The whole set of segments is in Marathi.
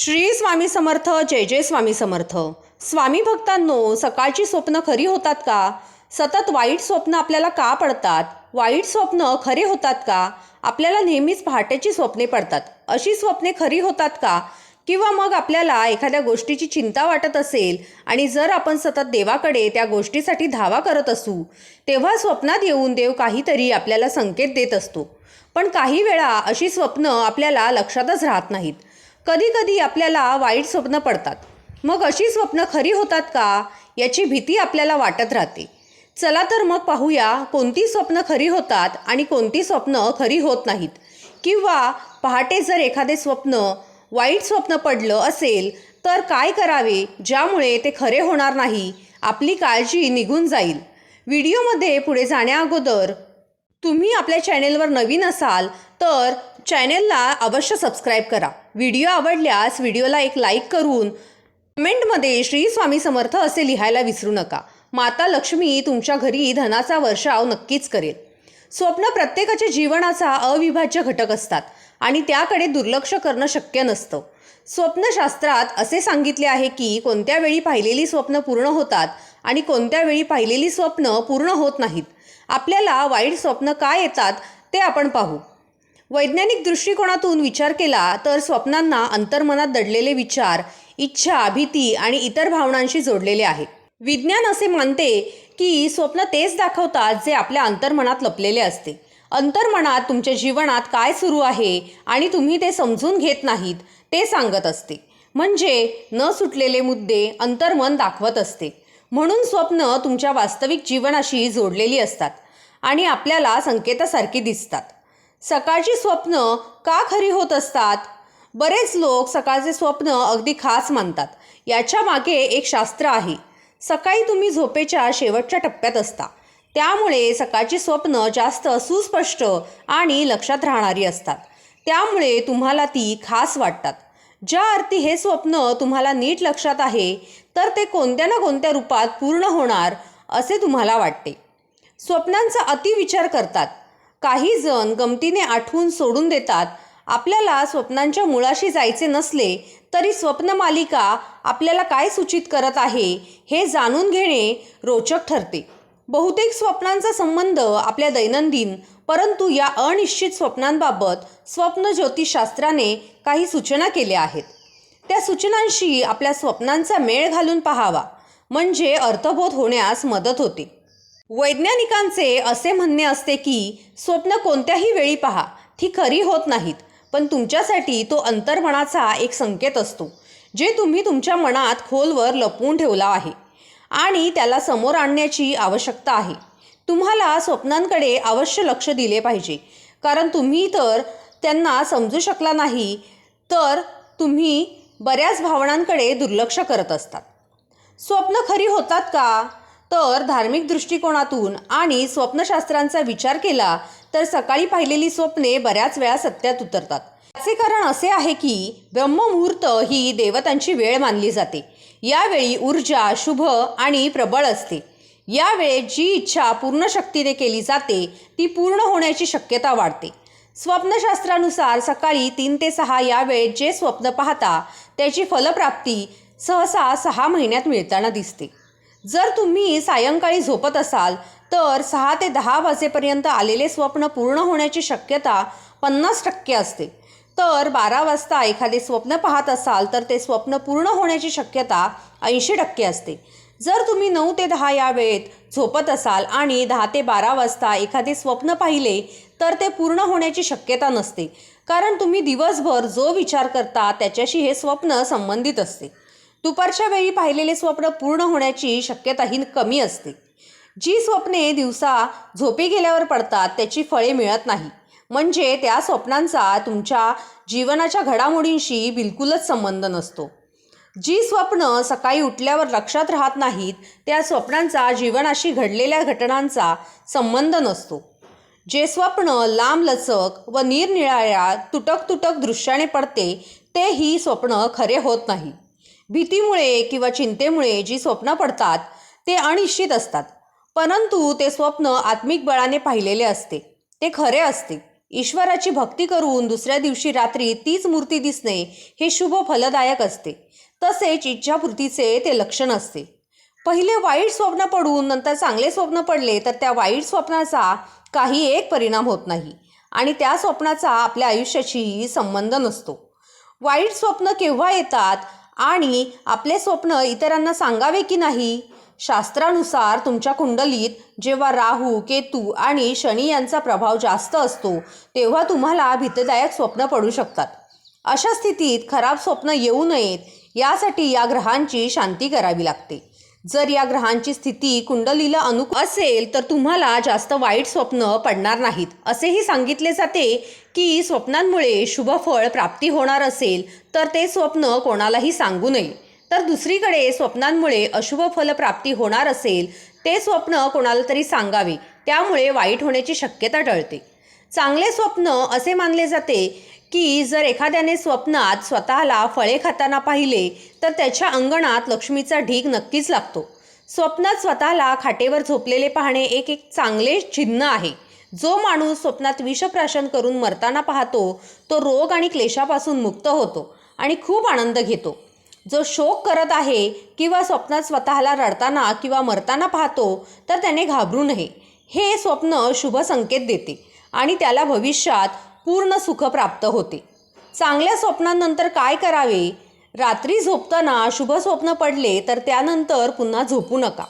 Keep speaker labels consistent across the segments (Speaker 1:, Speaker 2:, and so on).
Speaker 1: श्री स्वामी समर्थ जय जय स्वामी समर्थ. स्वामी भक्तांनो सकाळची स्वप्न खरी होतात का? सतत वाईट स्वप्न आपल्याला का पडतात? वाईट स्वप्न खरे होतात का? आपल्याला नेहमीच पहाटेची स्वप्ने पडतात. अशी स्वप्ने खरी होतात का? किंवा मग आपल्याला एखाद्या गोष्टीची चिंता वाटत असेल आणि जर आपण सतत देवाकडे त्या गोष्टीसाठी धावा करत असू तेव्हा स्वप्नात येऊन देव काहीतरी आपल्याला संकेत देत असतो. पण काही वेळा अशी स्वप्न आपल्याला लक्षातच राहत नाहीत. कधीकधी आपल्याला वाईट स्वप्न पडतात. मग अशी स्वप्न खरी होतात का? याची भीती आपल्याला वाटत राहते. चला तर मग पाहूया कोणती स्वप्न खरी होतात आणि कोणती स्वप्न खरी होत नाहीत. किंवा पहाटे जर एखादे स्वप्न वाईट स्वप्न पडलं असेल तर काय करावे? ज्यामुळे ते खरे होणार नाही आपली काळजी निघून जाईल. व्हिडिओमध्ये पुढे जाण्याअगोदर तुम्ही आपल्या चॅनेलवर नवीन असाल तर चॅनेलला अवश्य सबस्क्राईब करा. व्हिडिओ आवडल्यास व्हिडिओला एक लाईक करून कमेंटमध्ये श्री स्वामी समर्थ असे लिहायला विसरू नका. माता लक्ष्मी तुमच्या घरी धनाचा वर्षाव नक्कीच करेल. स्वप्न प्रत्येकाच्या जीवनाचा अविभाज्य घटक असतात आणि त्याकडे दुर्लक्ष करणं शक्य नसतं. स्वप्नशास्त्रात असे सांगितले आहे की कोणत्या वेळी पाहिलेली स्वप्न पूर्ण होतात आणि कोणत्या वेळी पाहिलेली स्वप्न पूर्ण होत नाहीत. आपल्याला वाईट स्वप्न का येतात ते आपण पाहू. वैज्ञानिक दृष्टिकोनातून विचार केला तर स्वप्नांना अंतर्मनात दडलेले विचार इच्छा भीती आणि इतर भावनांशी जोडलेले आहे विज्ञान असे मानते की स्वप्न तेच दाखवतात जे आपल्या अंतर्मनात लपलेले असते. अंतर्मनात तुमच्या जीवनात काय सुरू आहे आणि तुम्ही ते समजून घेत नाहीत ते सांगत असते. म्हणजे न सुटलेले मुद्दे अंतर्मन दाखवत असते. म्हणून स्वप्न तुमच्या वास्तविक जीवनाशी जोडलेली असतात आणि आपल्याला संकेतासारखी दिसतात. सकाळची स्वप्न का खरी होत असतात? बरेच लोक सकाळचे स्वप्न अगदी खास मानतात. याच्या मागे एक शास्त्र आहे. सकाळी तुम्ही झोपेच्या शेवटच्या टप्प्यात असता. त्यामुळे सकाळची स्वप्न जास्त सुस्पष्ट आणि लक्षात राहणारी असतात. त्यामुळे तुम्हाला ती खास वाटतात. ज्या अर्थी हे स्वप्न तुम्हाला नीट लक्षात आहे तर ते कोणत्या ना कोणत्या रूपात पूर्ण होणार असे तुम्हाला वाटते. स्वप्नांचा अतिविचार करतात. काही जण गमतीने आठवून सोडून देतात. आपल्याला स्वप्नांच्या मुळाशी जायचे नसले तरी स्वप्न मालिका आपल्याला काय सूचित करत आहे हे जाणून घेणे रोचक ठरते. बहुतेक स्वप्नांचा संबंध आपल्या दैनंदिन परंतु या अनिश्चित स्वप्नांबाबत स्वप्न ज्योतिषशास्त्राने काही सूचना केल्या आहेत. त्या सूचनांशी आपल्या स्वप्नांचा मेळ घालून पाहावा म्हणजे अर्थबोध होण्यास मदत होते. वैज्ञानिकांचे असे म्हणणे असते की स्वप्न कोणत्याही वेळी पहा ती खरी होत नाहीत. पण तुमच्यासाठी तो अंतर्मनाचा एक संकेत असतो जे तुम्ही तुमच्या मनात खोलवर लपवून ठेवला आहे आणि त्याला समोर आणण्याची आवश्यकता आहे. तुम्हाला स्वप्नांकडे अवश्य लक्ष दिले पाहिजे. कारण तुम्ही तर त्यांना समजू शकला नाही तर तुम्ही बऱ्याच भावनांकडे दुर्लक्ष करत असतात. स्वप्न खरी होतात का? तर धार्मिक दृष्टिकोनातून आणि स्वप्नशास्त्रांचा विचार केला तर सकाळी पाहिलेली स्वप्ने बऱ्याच वेळा सत्यात उतरतात. याचे कारण असे आहे की ब्रह्ममुहूर्त ही देवतांची वेळ मानली जाते. यावेळी ऊर्जा शुभ आणि प्रबळ असते. यावेळेत जी इच्छा पूर्ण शक्तीने केली जाते ती पूर्ण होण्याची शक्यता वाढते. स्वप्नशास्त्रानुसार सकाळी तीन ते सहा या वेळेत जे स्वप्न पाहता त्याची फलप्राप्ती सहसा सहा महिन्यात मिळताना दिसते. जर तुम्ही सायंकाळी झोपत असाल तर सहा ते दहा वाजेपर्यंत आलेले स्वप्न पूर्ण होण्याची शक्यता पन्नास टक्के असते. तर बारा वाजता एखादे स्वप्न पाहत असाल तर ते स्वप्न पूर्ण होण्याची शक्यता ऐंशी टक्के असते. जर तुम्ही नऊ ते दहा या वेळेत झोपत असाल आणि दहा ते बारा वाजता एखादे स्वप्न पाहिले तर ते पूर्ण होण्याची शक्यता नसते. कारण तुम्ही दिवसभर जो विचार करता त्याच्याशी हे स्वप्न संबंधित असते. दुपारच्या वेळी पाहिलेले स्वप्न पूर्ण होण्याची शक्यताही कमी असते. जी स्वप्ने दिवसा झोपी गेल्यावर पडतात त्याची फळे मिळत नाही. म्हणजे त्या स्वप्नांचा तुमच्या जीवनाच्या घडामोडींशी बिलकुलच संबंध नसतो. जी स्वप्न सकाळी उठल्यावर लक्षात राहत नाहीत त्या स्वप्नांचा जीवनाशी घडलेल्या घटनांचा संबंध नसतो. जे स्वप्न लांबलचक व निरनिराळ्या तुटक तुटक दृश्याने पडते ते ही स्वप्न खरे होत नाही. भीतीमुळे किंवा चिंतेमुळे जी स्वप्न पडतात ते अनिश्चित असतात. परंतु ते स्वप्न आत्मिक बळाने पाहिलेले असते. ते खरे असते. ईश्वराची भक्ती करून दुसऱ्या दिवशी रात्री तीच मूर्ती दिसणे हे शुभ फलदायक असते. तसेच इच्छापूर्तीचे ते लक्षण असते. पहिले वाईट स्वप्न पडून नंतर चांगले स्वप्न पडले तर त्या वाईट स्वप्नाचा काही एक परिणाम होत नाही आणि त्या स्वप्नाचा आपल्या आयुष्याशीही संबंध नसतो. वाईट स्वप्न केव्हा येतात? आणि आपले स्वप्न इतरांना सांगावे की नाही? शास्त्रानुसार तुमच्या कुंडलीत जेव्हा राहू केतू आणि शनी यांचा प्रभाव जास्त असतो तेव्हा तुम्हाला भीतदायक स्वप्न पडू शकतात. अशा स्थितीत खराब स्वप्न येऊ नयेत. यासाठी या ग्रहांची शांती करावी लागते. जर या ग्रहांची स्थिती कुंडलीला अनुकूल असेल तर तुम्हाला जास्त वाईट स्वप्न पडणार नाहीत. असेही सांगितले जाते की स्वप्नांमुळे शुभफळ प्राप्ती होणार असेल तर ते स्वप्न कोणालाही सांगू नये. तर दुसरीकडे स्वप्नांमुळे अशुभ फल प्राप्ती होणार असेल ते स्वप्न कोणाला तरी सांगावे. त्यामुळे वाईट होण्याची शक्यता टळते. चांगले स्वप्न असे मानले जाते की जर एखाद्याने स्वप्नात स्वतःला फळे खाताना पाहिले तर त्याच्या अंगणात लक्ष्मीचा ढीग नक्कीच लागतो. स्वप्नात स्वतःला खाटेवर झोपलेले पाहणे एक एक चांगले चिन्ह आहे. जो माणूस स्वप्नात विषप्राशन करून मरताना पाहतो तो रोग आणि क्लेशापासून मुक्त होतो आणि खूप आनंद घेतो. जो शोक करत आहे किंवा स्वप्नात स्वतःला रडताना किंवा मरताना पाहतो तर त्याने घाबरू नये. हे स्वप्न शुभ संकेत देते आणि त्याला भविष्यात पूर्ण सुख प्राप्त होते. चांगल्या स्वप्नांनंतर काय करावे? रात्री झोपताना शुभ स्वप्न पडले तर त्यानंतर पुन्हा झोपू नका.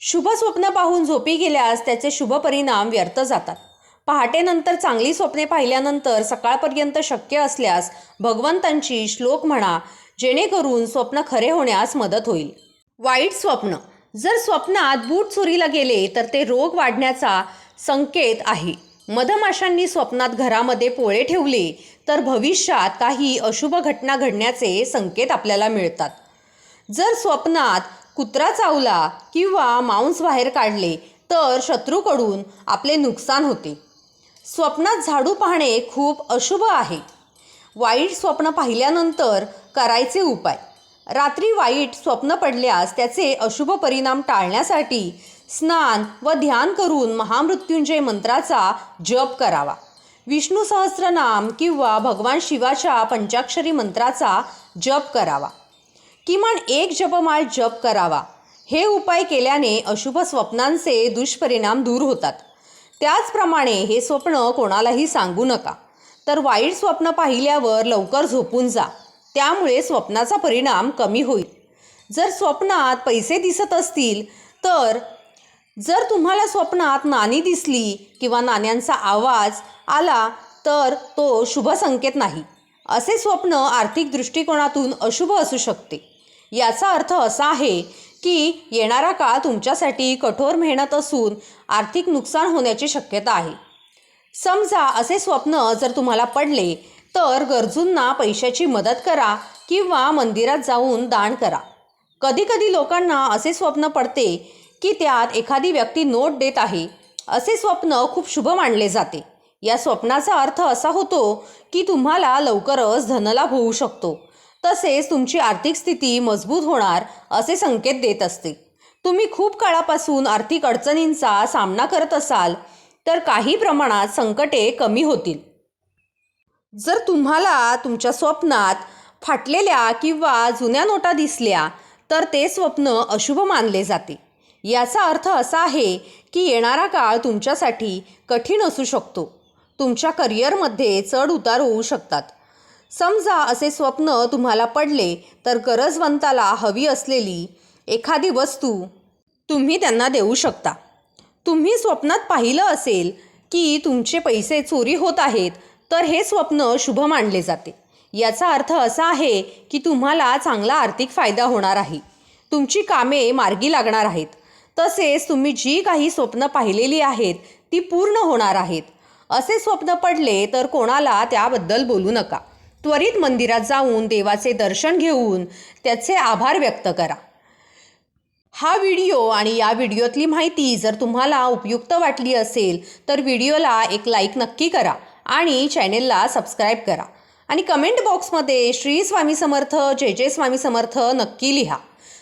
Speaker 1: शुभ स्वप्न पाहून झोपी गेल्यास त्याचे शुभ परिणाम व्यर्थ जातात. पहाटेनंतर चांगली स्वप्ने पाहिल्यानंतर सकाळपर्यंत शक्य असल्यास भगवंतांची श्लोक म्हणा जेणेकरून स्वप्न खरे होण्यास मदत होईल. वाईट स्वप्न. जर स्वप्नात बूट चोरीला गेले तर ते रोग वाढण्याचा संकेत आहे. मधमाशांनी स्वप्नात घरामध्ये पोळे ठेवले तर भविष्यात काही अशुभ घटना घडण्याचे संकेत आपल्याला मिळतात. जर स्वप्नात कुत्रा चावला किंवा मांस बाहेर काढले तर शत्रूकडून आपले नुकसान होते. स्वप्नात झाडू पाहणे खूप अशुभ आहे. वाईट स्वप्न पाहिल्यानंतर करायचे उपाय. रात्री वाईट स्वप्न पडल्यास त्याचे अशुभ परिणाम टाळण्यासाठी स्नान व ध्यान करून महामृत्युंजय मंत्राचा जप करावा. विष्णू सहस्रनाम किंवा भगवान शिवाच्या पंचाक्षरी मंत्राचा जप करावा. किमान एक जपमाळ जप करावा. हे उपाय केल्याने अशुभ स्वप्नांचे दुष्परिणाम दूर होतात. त्याचप्रमाणे हे स्वप्न कोणालाही सांगू नका. तर वाईट स्वप्न पाहिल्यावर लवकर झोपून जा. त्यामुळे स्वप्नाचा परिणाम कमी होईल. जर स्वप्नात पैसे दिसत असतील तर जर तुम्हाला स्वप्नात नाणी दिसली किंवा नाण्यांचा आवाज आला तर तो शुभ संकेत नाही. असे स्वप्न आर्थिक दृष्टिकोनातून अशुभ असू शकते. याचा अर्थ असा आहे की येणारा काळ तुमच्यासाठी कठोर मेहनत असून आर्थिक नुकसान होण्याची शक्यता आहे. समजा असे स्वप्न जर तुम्हाला पडले तर गरजूंना पैशाची मदत करा किंवा मंदिरात जाऊन दान करा. कधीकधी लोकांना असे स्वप्न पडते की त्यात एखादी व्यक्ती नोट देत आहे असे स्वप्न खूप शुभ मानले जाते. या स्वप्नाचा अर्थ असा होतो की तुम्हाला लवकरच धनलाभ होऊ शकतो. तसेच तुमची आर्थिक स्थिती मजबूत होणार असे संकेत देत असते. तुम्ही खूप काळापासून आर्थिक अडचणींचा सामना करत असाल तर काही प्रमाणात संकटे कमी होतील. जर तुम्हाला तुमच्या स्वप्नात फाटलेल्या किंवा जुन्या नोटा दिसल्या तर ते स्वप्न अशुभ मानले जाते. याचा अर्थ असा आहे की येणारा काळ तुमच्यासाठी कठीण असू शकतो. तुमच्या करिअरमध्ये चढ उतार होऊ शकतात. समजा असे स्वप्न तुम्हाला पडले तर गरजवंताला हवी असलेली एखादी वस्तू तुम्ही त्यांना देऊ शकता. तुम्ही स्वप्नात पाहिलं असेल की तुमचे पैसे चोरी होत आहेत तर हे स्वप्न शुभ मानले जाते. याचा अर्थ असा आहे की तुम्हाला चांगला आर्थिक फायदा होणार आहे. तुमची कामे मार्गी लागणार आहेत. तसेच तुम्ही जी काही स्वप्न पाहिलेली आहेत ती पूर्ण होणार आहेत. असे स्वप्न पडले तर कोणाला त्याबद्दल बोलू नका. त्वरित मंदिरात जाऊन देवाचे दर्शन घेऊन त्याचे आभार व्यक्त करा. हा व्हिडिओ आणि या व्हिडिओतली माहिती जर तुम्हाला उपयुक्त वाटली असेल तर व्हिडिओला एक लाईक नक्की करा आणि चॅनेलला सबस्क्राईब करा. आणि कमेंट बॉक्समध्ये श्री स्वामी समर्थ जय जय स्वामी समर्थ नक्की लिहा.